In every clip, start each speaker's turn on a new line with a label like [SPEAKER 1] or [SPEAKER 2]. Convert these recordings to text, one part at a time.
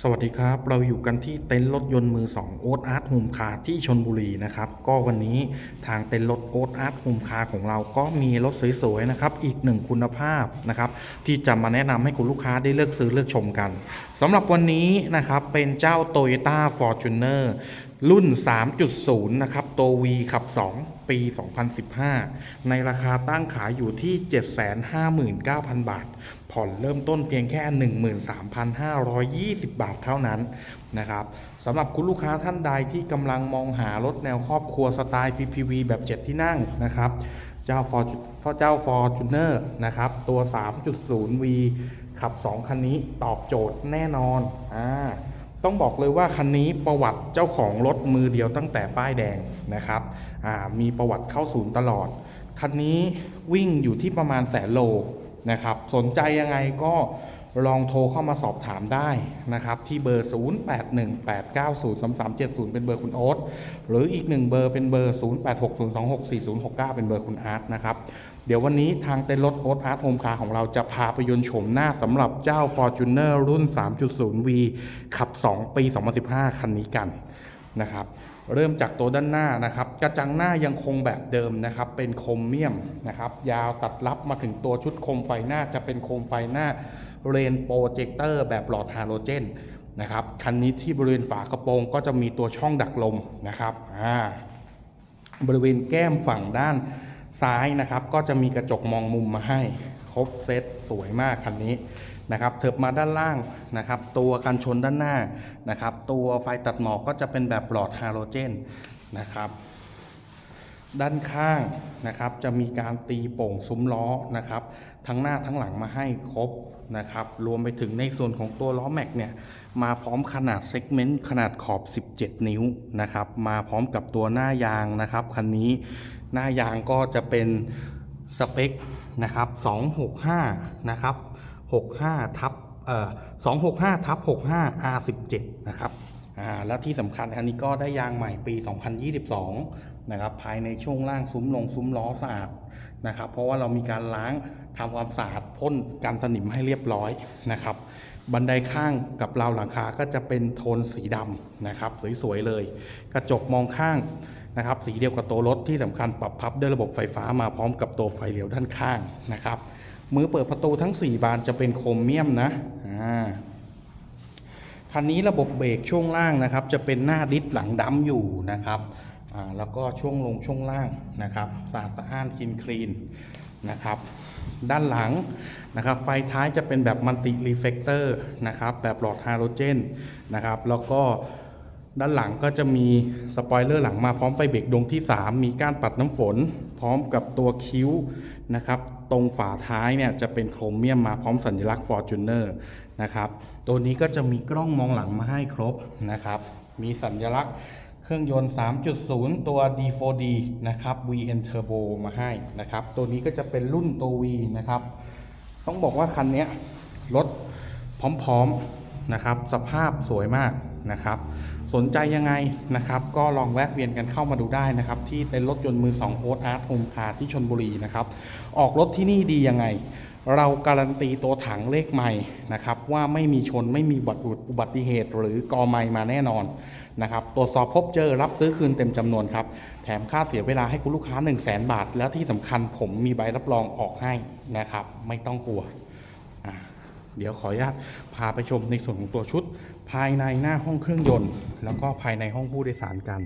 [SPEAKER 1] สวัสดีครับ เราอยู่กันที่เต็นท์รถยนต์มือ2โอ๊ตอาร์ตโฮมคาที่ชนบุรีนะครับ ก็วันนี้ทางเต็นท์รถโอ๊ตอาร์ตโฮมคาของเราก็มีรถสวยๆนะครับ อีกหนึ่งคุณภาพนะครับ ที่จะมาแนะนำให้คุณลูกค้าได้เลือกซื้อเลือกชมกันสำหรับวันนี้นะครับเป็นเจ้า Toyota Fortuner รุ่น รุ่น 3.0 นะครับ ตัว V ขับ 2 ปี 2015 ในราคาตั้งขายอยู่ที่ 759,000 บาท ผ่อนเริ่มต้นเพียงแค่ 13,520 บาทเท่านั้นนะครับสำหรับคุณลูกค้าท่านใดที่กำลังมองหารถแนวครอบครัวสไตล์ PPV แบบ 7 ที่นั่งนะครับเจ้า For เจ้า Fortuner นะครับ ตัว 3.0V ขับ 2 คันนี้ตอบโจทย์แน่นอนอ่า ต้องบอกเลยว่าคันนี้ประวัติเจ้าของรถมือเดียวตั้งแต่ป้ายแดงนะครับมีประวัติเข้าศูนย์ตลอด คันนี้วิ่งอยู่ที่ประมาณแสนโลนะครับ สนใจยังไงก็ลองโทรเข้ามาสอบถามได้นะครับ ที่เบอร์ 0818903370 เป็นเบอร์คุณโอ๊ตหรืออีกหนึ่งเบอร์เป็นเบอร์ 0860264069 เป็นเบอร์คุณอาร์ตนะครับ เดี๋ยววันนี้ทางเต็นรถโอ๊ตอาร์ตโฮมคาร์ของเราจะพาไปยนต์โฉมหน้าสำหรับเจ้า Fortuner รุ่น 3.0V ขับ 2 ปี 2015 คันนี้กันนะครับเริ่มจากตัวด้านหน้านะครับ กระจังหน้ายังคงแบบเดิมนะครับ เป็นโครเมียมนะครับ ยาวตัดรับมาถึงตัวชุดโคมไฟหน้าจะเป็นโคมไฟหน้าเรนโปรเจคเตอร์แบบหลอดฮาโลเจนนะครับคันนี้ที่บริเวณฝากระโปรงก็จะมีตัวช่องดักลมนะครับอ่าบริเวณแก้มฝั่งด้าน ซ้ายนะครับ ก็จะมีกระจกมองมุมมาให้ ครบเซตสวยมากคันนี้นะครับเถิบมาด้านล่างนะครับ ตัวกันชนด้านหน้านะครับ ตัวไฟตัดหมอกก็จะเป็นแบบหลอดฮาโลเจนนะครับด้านข้างนะครับจะมีการตีโป่งซุ้มล้อนะครับ ทั้งหน้าทั้งหลังมาให้ครบนะครับ รวมไปถึงในส่วนของตัวล้อแม็กเนี่ยมาพร้อมขนาดเซกเมนต์ขนาดขอบ 17 นิ้วนะครับ มาพร้อมกับตัวหน้ายางนะครับคันนี้ หน้ายางก็จะเป็นสเปคนะครับ265นะครับ65ทับเอ่อ265ทับ65 R17 นะครับอ่าแล้วที่สำคัญอันนี้ก็ได้ยางใหม่ปี 2022นะครับภายในช่วงล่างซุ้มลงซุ้มล้อสะอาดนะครับเพราะว่าเรามีการล้างทำความสะอาดพ่นกันสนิมให้เรียบร้อยนะครับ บันไดข้างกับราวหลังคาก็จะเป็นโทนสีดำนะครับ สวยๆเลย กระจกมองข้าง นะครับสีเดียวกับตัวรถที่สำคัญปรับพับด้วยระบบไฟฟ้ามาพร้อมกับตัวไฟเลี้ยวด้านข้างนะครับมือเปิดประตูทั้ง 4 บานจะเป็นโครเมียมนะอ่าคันนี้ระบบเบรกช่วงล่างนะครับ จะเป็นหน้าดิสหลังดำอยู่นะครับอ่าแล้วก็ช่วงลงช่วงล่างนะครับสะอาดสะอ้านคลีนคลีนนะครับด้านหลังนะครับไฟท้ายจะเป็นแบบมัลติรีเฟกเตอร์นะครับแบบหลอดฮาโลเจนนะครับแล้วก็ ด้านหลังก็จะมีสปอยเลอร์หลังมาพร้อมไฟเบรกดวงที่ 3 มีก้านปัดน้ำฝน พร้อมกับตัวคิ้วนะครับตรงฝาท้ายเนี่ยจะเป็นโครเมียมมาพร้อมสัญลักษณ์ Fortuner นะครับตัวนี้ก็จะมีกล้องมองหลังมาให้ครบนะครับมีสัญลักษณ์เครื่องยนต์ 3.0 ตัว D4D นะครับ VN Turbo มาให้นะครับตัวนี้ก็จะเป็นรุ่นตัว V นะครับต้องบอกว่าคันนี้รถพร้อมๆนะครับสภาพสวยมากนะครับ สนใจยังไงนะครับ ก็ลองแวะเวียนกันเข้ามาดูได้นะครับ ที่เป็นรถยนต์มือ2โอ๊ตอาร์ตโฮมคาร์ที่ชนบุรีนะครับ ออกรถที่นี่ดียังไง เราการันตีตัวถังเลขใหม่นะครับ ว่าไม่มีชนไม่มีอุบัติเหตุหรือกอไม่มาแน่นอนนะครับตรวจสอบพบเจอรับซื้อคืนเต็มจำนวนครับ แถมค่าเสียเวลาให้คุณลูกค้า 1 0 0 0 0แบาท แล้วที่สำคัญผมมีใบรับรองออกให้นะครับ ไม่ต้องกลัว เดี๋ยวขออนุญาตพาไปชมในส่วนของตัวชุด ภายในหน้าห้องเครื่องยนต์ แล้วก็ภายในห้องผู้โดยสารกัน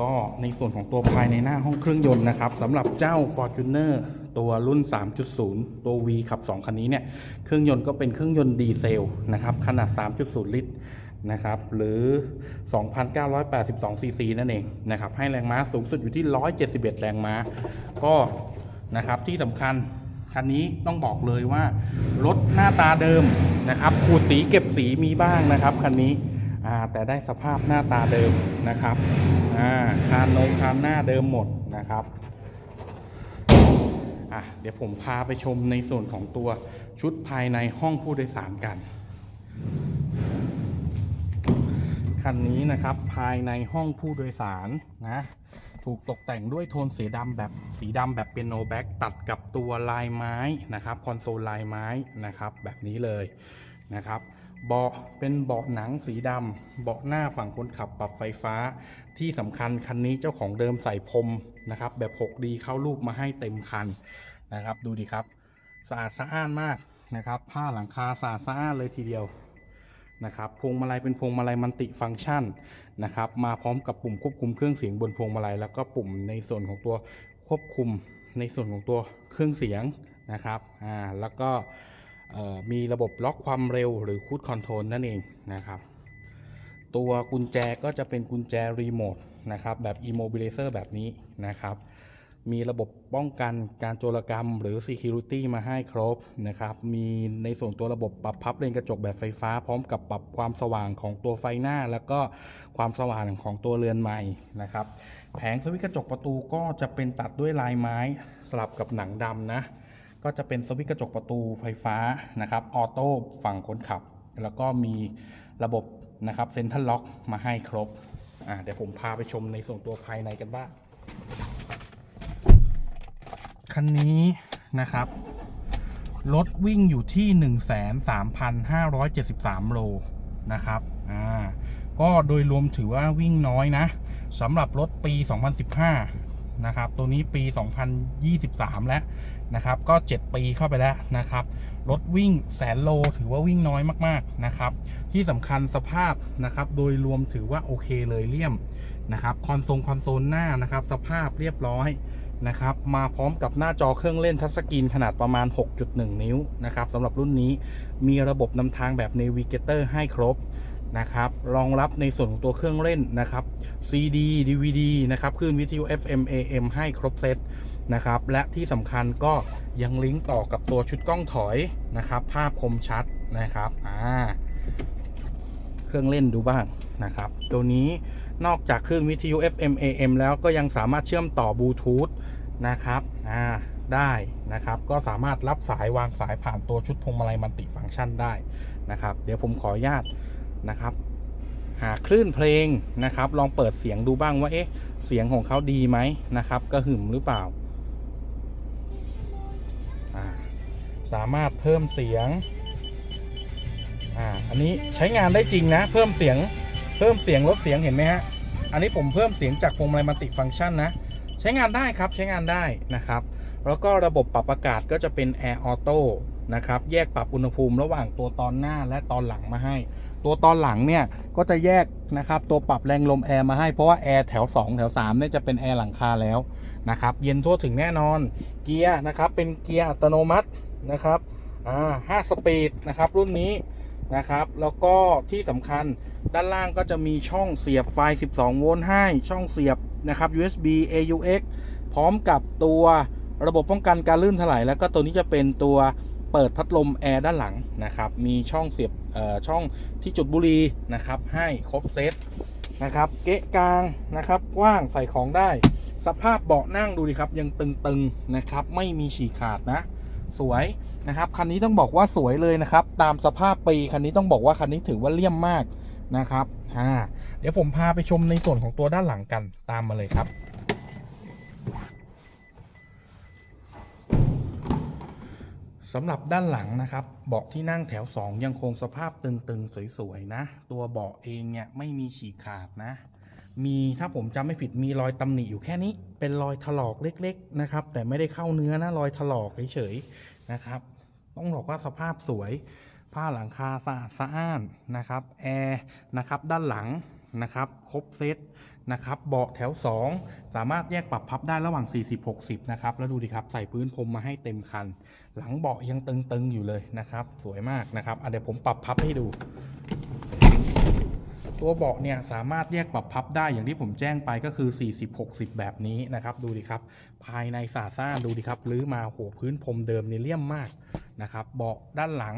[SPEAKER 1] ก็ในส่วนของตัวภายในหน้าห้องเครื่องยนต์นะครับสำหรับเจ้า Fortuner ตัวรุ่น 3.0 ตัว V ขับ 2 คันนี้เนี่ยเครื่องยนต์ก็เป็นเครื่องยนต์ดีเซลนะครับขนาด 3.0 ลิตรนะครับหรือ 2,982 ซีซีนั่นเองนะครับให้แรงม้าสูงสุดอยู่ที่ 171 แรงม้า ก็นะครับที่สำคัญ คันนี้ต้องบอกเลยว่ารถหน้าตาเดิมนะครับขูดสีเก็บสีมีบ้างนะครับคันนี้แต่ได้สภาพหน้าตาเดิมนะครับคานนงคานหน้าเดิมหมดนะครับเดี๋ยวผมพาไปชมในส่วนของตัวชุดภายในห้องผู้โดยสารกันคันนี้นะครับภายในห้องผู้โดยสารนะ ถูกตกแต่งด้วยโทนสีดำแบบสีดำแบบเปียโนแบ็กตัดกับตัวลายไม้นะครับคอนโซลลายไม้นะครับแบบนี้เลยนะครับเบาะเป็นเบาะหนังสีดำเบาะหน้าฝั่งคนขับปรับไฟฟ้า ที่สำคัญคันนี้เจ้าของเดิมใส่พรมนะครับแบบ 6D เข้ารูปมาให้เต็มคันนะครับ ดูดิครับ สะอาดสะอ้านมากนะครับ ผ้าหลังคาสะอาดสะอ้านเลยทีเดียว นะครับพวงมาลัยเป็นพวงมาลัยมัลติฟังก์ชันนะครับมาพร้อมกับปุ่มควบคุมเครื่องเสียงบนพวงมาลัยแล้วก็ปุ่มในส่วนของตัวควบคุมในส่วนของตัวเครื่องเสียงนะครับอ่าแล้วก็มีระบบล็อกความเร็วหรือคูดคอนโทรลนั่นเองนะครับตัวกุญแจก็จะเป็นกุญแจรีโมทนะครับแบบ Immobilizer แบบนี้นะครับ มีระบบป้องกันการโจรกรรม หรือ Security มาให้ครบนะครับ มีในส่วนตัวระบบปรับพับเลนกระจกแบบไฟฟ้า พร้อมกับปรับความสว่างของตัวไฟหน้า แล้วก็ความสว่างของตัวเรือนใหม่นะครับ แผงสวิตช์กระจกประตูก็จะเป็นตัดด้วยลายไม้สลับกับหนังดำนะ ก็จะเป็นสวิตช์กระจกประตูไฟฟ้านะครับ ออโต้ฝั่งคนขับ แล้วก็มีระบบนะครับเซ็นทรัลล็อกมาให้ครบอ่าเดี๋ยวผมพาไปชมในส่วนตัวภายในกันบ้าง คันนี้นะครับ รถวิ่งอยู่ที่ 13,573 โลนะครับ อ่า ก็โดยรวมถือว่าวิ่งน้อยนะสำหรับรถปี 2015 นะครับ ตัวนี้ปี 2023 แล้วนะครับ ก็ 7 ปีเข้าไปแล้วนะครับ รถวิ่งแสนโลถือว่าวิ่งน้อยมากๆนะครับ ที่สำคัญสภาพนะครับ โดยรวมถือว่าโอเคเลยเลี่ยมนะครับ คอนโซลคอนโซลหน้านะครับ สภาพเรียบร้อย นะครับ มาพร้อมกับหน้าจอเครื่องเล่นทัชสกรีนขนาดประมาณ 6.1 นิ้วนะครับสำหรับรุ่นนี้มีระบบนำทางแบบ Navigator ให้ครบนะครับ รองรับในส่วนของตัวเครื่องเล่นนะครับ CD DVD นะครับคลื่นวิทยุ FM AM ให้ครบเซตนะครับ และที่สำคัญก็ยังลิงก์ต่อกับตัวชุดกล้องถอยนะครับ ภาพคมชัดนะครับ อ่า เครื่องเล่นดูบ้างนะครับ ตัวนี้นอกจากเครื่องวิทยุ FM AM แล้วก็ยังสามารถเชื่อมต่อบลูทูธนะครับอ่าได้นะครับ ก็สามารถรับสายวางสายผ่านตัวชุดพวงมาลัยมัลติฟังก์ชันได้นะครับ เดี๋ยวผมขออนุญาตนะครับ หาคลื่นเพลงนะครับ ลองเปิดเสียงดูบ้างว่าเอ๊ะเสียงของเขาดีไหมนะครับ กระหึ่มหรือเปล่าอ่าสามารถเพิ่มเสียง อ่าอันนี้ใช้งานได้จริงนะ เพิ่มเสียงเพิ่มเสียงลดเสียงเห็นไหมฮะอันนี้ผมเพิ่มเสียงจากพวงมาลัยมัลติฟังก์ชันนะใช้งานได้ครับใช้งานได้นะครับ แล้วก็ระบบปรับอากาศก็จะเป็น Air Auto นะครับแยกปรับอุณหภูมิระหว่างตัวตอนหน้าและตอนหลังมาให้ ตัวตอนหลังเนี่ยก็จะแยกนะครับตัวปรับแรงลมแอร์มาให้เพราะว่าแอร์แถว 2 แถว3เนี่ยจะเป็นแอร์หลังคาแล้วนะครับเย็นทั่วถึงแน่นอน เกียร์นะครับเป็นเกียร์อัตโนมัตินะครับอ่าห้าสปีดนะครับรุ่นนี้ นะครับ แล้วก็ที่สำคัญด้านล่างก็จะมีช่องเสียบไฟ 12 โวลต์ให้ ช่องเสียบนะครับ USB AUX พร้อมกับตัวระบบป้องกันการลื่นถลายแล้วก็ตัวนี้จะเป็นตัวเปิดพัดลมแอร์ด้านหลังนะครับ มีช่องเสียบเอ่อช่องที่จุดบุหรี่นะครับ ให้ครบเซตนะครับ เกะกลางนะครับกว้างใส่ของได้ สภาพเบาะนั่งดูดิครับ ยังตึงๆนะครับ ไม่มีฉีกขาดนะ สวยนะครับคันนี้ต้องบอกว่าสวยเลยนะครับ ตามสภาพปีคันนี้ต้องบอกว่าคันนี้ถือว่าเลี่ยมมากนะครับอ่าเดี๋ยวผมพาไปชมในส่วนของตัวด้านหลังกันตามมาเลยครับสำหรับด้านหลังนะครับเบาะที่นั่งแถว 2 ยังคงสภาพตึงๆ สวยๆ นะ ตัวเบาะเองเนี่ยไม่มีฉีกขาดนะ มีถ้าผมจำไม่ผิดมีรอยตำหนิอยู่แค่นี้ เป็นรอยถลอกเล็กๆนะครับ แต่ไม่ได้เข้าเนื้อนะรอยถลอกเฉยๆนะครับ ต้องบอกว่าสภาพสวย ผ้าหลังคาสะอาดสะอ้านนะครับแอร์นะครับด้านหลังนะครับครบเซตนะครับเบาะแถว 2 สามารถแยกปรับพับได้ระหว่าง 40-60 นะครับ แล้วดูดิครับ ใส่พื้นพรมมาให้เต็มคัน หลังเบาะยังตึงๆอยู่เลยนะครับ สวยมากนะครับเดี๋ยวผมปรับพับให้ดู ตัวเบาะเนี่ยสามารถแยกปรับพับได้อย่างที่ผมแจ้งไปก็คือ 40-60 แบบนี้นะครับ ดูดิครับ ภายในสาซ่าดูดิครับรื้อมาโหพื้นพรมเดิมเนี่ยเลี่ยมมากนะครับ เบาะด้านหลัง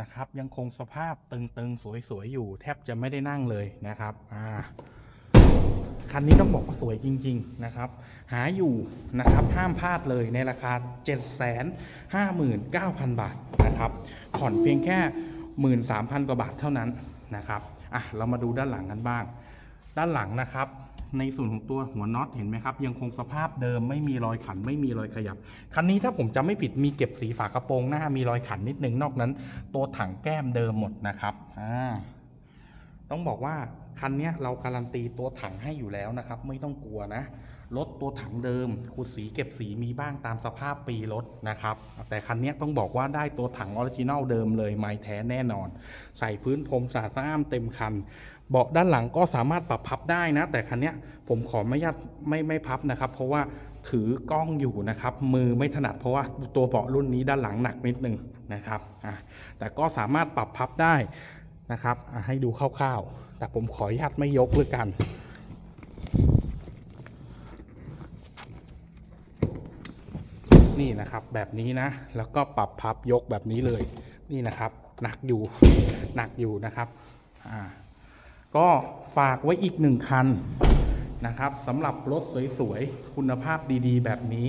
[SPEAKER 1] นะครับ ยังคงสภาพตึงๆ สวยๆ อยู่ แทบจะไม่ได้นั่งเลยนะครับอ่าคันนี้ต้องบอกว่าสวยจริง ๆ นะครับ หาอยู่นะครับห้ามพลาดเลยในราคา 759,000 บาทนะครับ ผ่อนเพียงแค่ 13,000 กว่าบาทเท่านั้นนะครับ อะเรามาดูด้านหลังกันบ้าง ด้านหลังนะครับ ในส่วนของตัวหัวน็อตเห็นไหมครับ ยังคงสภาพเดิมไม่มีรอยขันไม่มีรอยขยับ คันนี้ถ้าผมจำไม่ผิดมีเก็บสีฝากระโปรงหน้ามีรอยขันนิดนึงนอกนั้น ตัวถังแก้มเดิมหมดนะครับอ่าต้องบอกว่าคันนี้เราการันตีตัวถังให้อยู่แล้วนะครับ ไม่ต้องกลัวนะ รถตัวถังเดิมขูดสีเก็บสีมีบ้างตามสภาพปีรถนะครับ แต่คันนี้ต้องบอกว่าได้ตัวถังออริจินัลเดิมเลยไม้แท้แน่นอน ใส่พื้นพรมสะอาดสะอ้ามเต็มคัน เบาะด้านหลังก็สามารถปรับพับได้นะ แต่คันนี้ผมขอไม่ยัดไม่ไม่พับนะครับ เพราะว่าถือกล้องอยู่นะครับ มือไม่ถนัดเพราะว่าตัวเบาะรุ่นนี้ด้านหลังหนักนิดนึงนะครับแต่ก็สามารถปรับพับได้นะครับให้ดูคร่าวๆ แต่ผมขออนุญาตไม่ยกเลยกัน นี่นะครับแบบนี้นะ แล้วก็ปรับพับยกแบบนี้เลยนี่นะครับ หนักอยู่หนักอยู่นะครับอ่าก็ฝากไว้อีกหนึ่งคันนะครับสำหรับรถสวยๆ คุณภาพดีๆ แบบนี้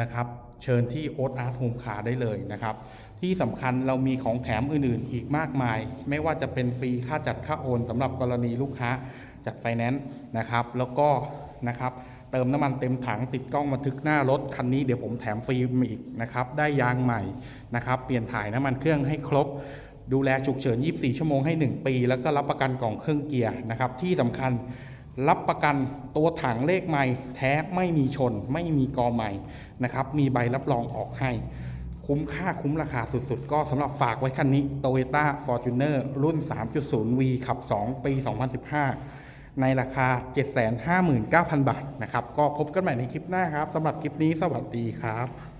[SPEAKER 1] นะครับ เชิญที่โอ๊ตอาร์ตโฮมคาได้เลยนะครับ ที่สำคัญเรามีของแถมอื่นๆ อีกมากมาย ไม่ว่าจะเป็นฟรีค่าจัดค่าโอนสำหรับกรณีลูกค้าจัดไฟแนนซ์นะครับ แล้วก็นะครับ ติมน้ำมันเต็มถังติดกล้องบันทึกหน้ารถคันนี้เดี๋ยวผมแถมฟรีมาอีกนะครับได้ยางใหม่นะครับเปลี่ยนถ่ายน้ำมันเครื่องให้ครบ ดูแลฉุกเฉิน 24 ชั่วโมงให้ 1 ปี แล้วก็รับประกันกล่องเครื่องเกียร์นะครับที่สำคัญรับประกันตัวถังเลขใหม่แท้ไม่มีชน ไม่มีกอใหม่นะครับมีใบรับรองออกให้ คุ้มค่าคุ้มราคาสุดๆ ก็สำหรับฝากไว้คันนี้ Toyota Fortuner รุ่น 3.0V ขับ 2 ปี 2015 ในราคา 759,000 บาทนะครับ ก็พบกันใหม่ในคลิปหน้าครับสำหรับคลิปนี้สวัสดีครับ